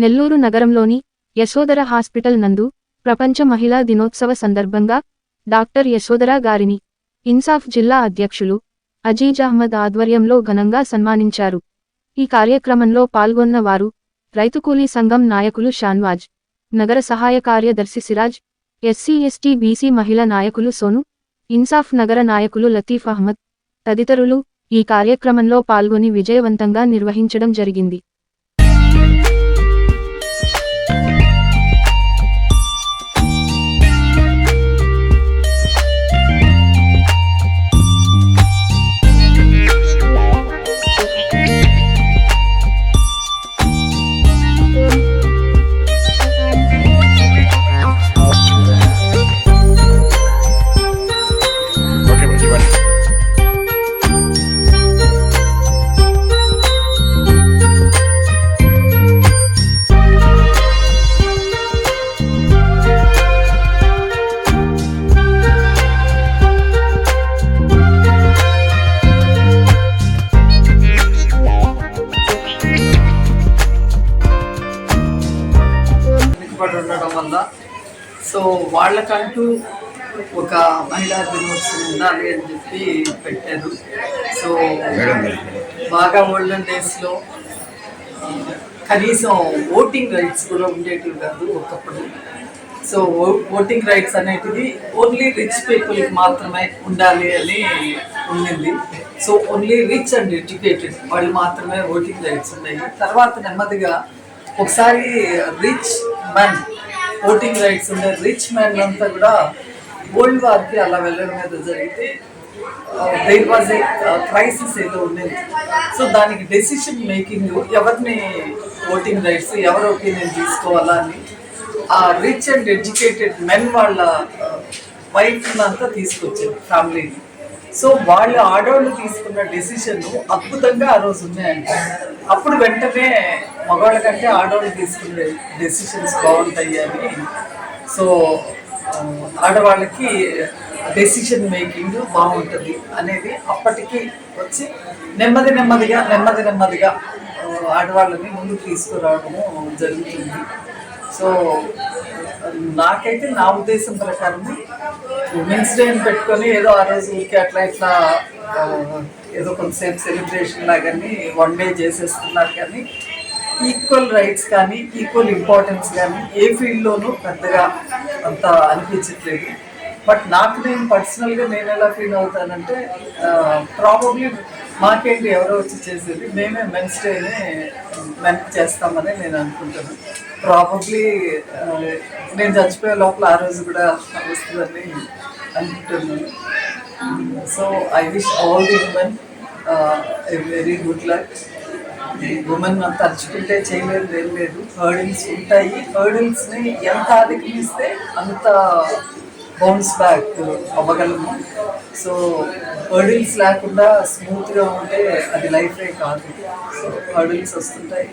నెల్లూరు నగరంలోని యశోదర హాస్పిటల్ నందు ప్రపంచ మహిళా దినోత్సవ సందర్భంగా డాక్టర్ యశోదర గారిని ఇన్సాఫ్ జిల్లా అధ్యక్షులు అజీజ్ అహ్మద్ ఆధ్వర్యంలో ఘనంగా సన్మానించారు. ఈ కార్యక్రమంలో పాల్గొన్న వారు రైతుకూలీ సంఘం నాయకులు షాన్వాజ్ నగర సహాయ కార్యదర్శి సిరాజ్ ఎస్సీ ఎస్టీ బీసీ మహిళా నాయకులు సోను ఇన్సాఫ్ నగర నాయకులు లతీఫ్ అహ్మద్ తదితరులు ఈ కార్యక్రమంలో పాల్గొని విజయవంతంగా నిర్వహించడం జరిగింది. సో వాళ్ళకంటూ ఒక మహిళా దినోత్సవం ఉండాలి అని చెప్పి పెట్టారు. సో బాగా ఓల్డెన్ డేస్లో కనీసం ఓటింగ్ రైట్స్ కూడా ఉండేటివి కాదు ఒకప్పుడు. సో ఓటింగ్ రైట్స్ అనేటివి ఓన్లీ రిచ్ పీపుల్కి మాత్రమే ఉండాలి అని ఉండింది. So only rich and educated వాళ్ళు మాత్రమే ఓటింగ్ రైట్స్ ఉన్నాయి. తర్వాత నెమ్మదిగా ఒకసారి రిచ్ మెన్ ఓటింగ్ రైట్స్ ఉండే రిచ్ మ్యాన్ అంతా కూడా ఓల్డ్ వార్కి అలా వెళ్ళడం మీద జరిగితే దేర్ వాజ్ ఏ క్రైసిస్ ఏదో ఉండేది. సో దానికి డెసిషన్ మేకింగ్ ఎవరిని ఓటింగ్ రైట్స్ ఎవరి ఒపీనియన్ తీసుకోవాలా అని ఆ రిచ్ అండ్ ఎడ్యుకేటెడ్ మెన్ వాళ్ళ వైఫ్ అంతా తీసుకొచ్చారు ఫ్యామిలీని సో వాళ్ళు ఆడవాళ్ళు తీసుకున్న డెసిషన్ అద్భుతంగా ఆ రోజు ఉన్నాయంట అప్పుడు వెంటనే మగవాళ్ళ కంటే ఆడవాళ్ళు తీసుకునే డెసిషన్స్ బాగుంటాయి అని సో ఆడవాళ్ళకి డెసిషన్ మేకింగ్ బాగుంటుంది అనేది అప్పటికి వచ్చి నెమ్మది నెమ్మదిగా నెమ్మది నెమ్మదిగా ఆడవాళ్ళని ముందుకు తీసుకురావడము జరుగుతుంది. సో నాకైతే నా ఉద్దేశం ప్రకారం ఉమెన్స్ డే పెట్టుకొని ఏదో ఆ రోజు ఊరికే అట్లా ఇట్లా ఏదో కొంతసేపు సెలబ్రేషన్ లాగాని వన్ డే చేసేస్తున్నారు కానీ ఈక్వల్ రైట్స్ కానీ ఈక్వల్ ఇంపార్టెన్స్ కానీ ఏ ఫీల్డ్లోనూ పెద్దగా అంత అనిపించట్లేదు. బట్ నాకు నేను పర్సనల్గా నేను ఎలా ఫీల్ అవుతానంటే ప్రాబబ్లీ మాకేంటి ఎవరో వచ్చి చేసేది మేమే మెన్స్ డేనే మెన్ చేస్తామని నేను అనుకుంటాను ప్రాబబ్లీ నేను చచ్చిపోయే లోపల ఆ రోజు కూడా వస్తుందని అనుకుంటున్నాను. So I wish all the women very good luck women తలుచుకుంటే చేయలేదు ఏం లేదు. హర్డిల్స్ ఉంటాయి. హర్డిల్స్ని ఎంత అధిగమిస్తే అంత బౌన్స్ బ్యాక్ అవ్వగలము. సో హర్డిల్స్ లేకుండా స్మూత్గా ఉంటే అది లైఫే కాదు. సో హర్డిల్స్ వస్తుంటాయి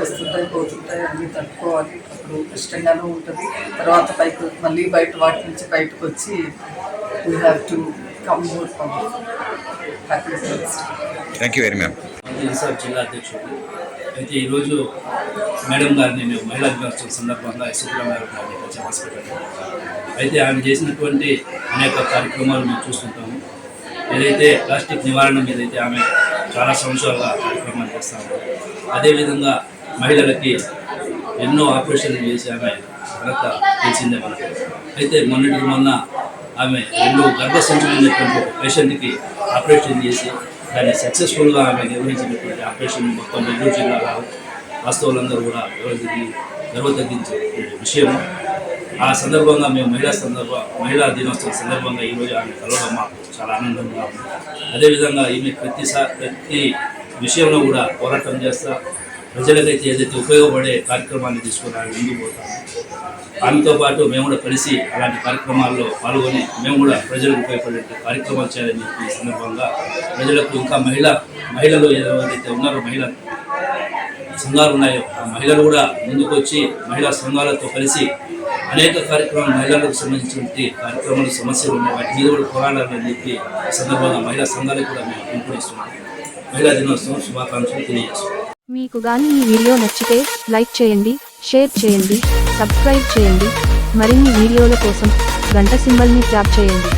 వస్తుంటాయి పోతుంటాయి అన్నీ తట్టుకోవాలి. అప్పుడు ఇష్టంగానూ ఉంటుంది. తర్వాత పైకి మళ్ళీ బయట వాటి నుంచి బయటకు వచ్చి we have to come more happy thank you very ma'am ఇన్సాఫ్ జిల్లా అధ్యక్షుడు. అయితే ఈరోజు మేడం గారిని మేము మహిళా దినోత్సవం సందర్భంగా మేడం గారిని వచ్చే హాస్పిటల్ అయితే ఆమె చేసినటువంటి అనేక కార్యక్రమాలు మేము చూస్తుంటాము. ఏదైతే ప్లాస్టిక్ నివారణ మీద అయితే ఆమె చాలా సంవత్సరాలుగా కార్యక్రమాలు చేస్తాము అదేవిధంగా మహిళలకి ఎన్నో ఆపరేషన్లు చేసి ఆమె ఘనత తెలిసిందే మనకు. అయితే మొన్నటి మొన్న ఆమె రెండు గర్భసంచులైనటువంటి ఒక పేషెంట్కి ఆపరేషన్ చేసి దాన్ని సక్సెస్ఫుల్గా ఆమె నిర్వహించినటువంటి ఆపరేషన్ మొత్తం నెల్లూరు జిల్లాలో వాస్తవులందరూ కూడా గర్వతగ్గి గర్వ తగ్గించే విషయం ఆ సందర్భంగా మేము మహిళా సందర్భ మహిళా దినోత్సవం సందర్భంగా ఈరోజు ఆమె కలవడం మాకు చాలా ఆనందంగా ఉంది. అదేవిధంగా ఈమె ప్రతిసారి ప్రతి విషయంలో కూడా పోరాటం చేస్తా ప్రజలకైతే ఏదైతే ఉపయోగపడే కార్యక్రమాన్ని తీసుకుని ఆమె ముందుకు పోతాము ఆమెతో పాటు మేము కూడా కలిసి అలాంటి కార్యక్రమాల్లో పాల్గొని మేము కూడా ప్రజలకు ఉపయోగపడే కార్యక్రమాలు చేయాలని చెప్పి ఈ సందర్భంగా ప్రజలకు ఇంకా మహిళ మహిళలు ఎవరైతే ఉన్నారో మహిళ సంఘాలు ఉన్నాయో ఆ మహిళలు కూడా ముందుకు వచ్చి మహిళా సంఘాలతో కలిసి అనేక కార్యక్రమాలు మహిళలకు సంబంధించినటువంటి కార్యక్రమాలు సమస్యలు ఉన్నాయి. వాటి మీద కూడా పోరాడాలని చెప్పి సందర్భంగా మహిళా సంఘాలకు కూడా మేము పిలుపునిస్తున్నాం. మహిళా దినోత్సవం శుభాకాంక్షలు తెలియజేస్తున్నాం. మీకు గాని ఈ వీడియో నచ్చితే లైక్ చేయండి షేర్ చేయండి సబ్స్క్రైబ్ చేయండి. మరిన్ని వీడియోల కోసం గంట సింబల్ని ట్యాప్ చేయండి.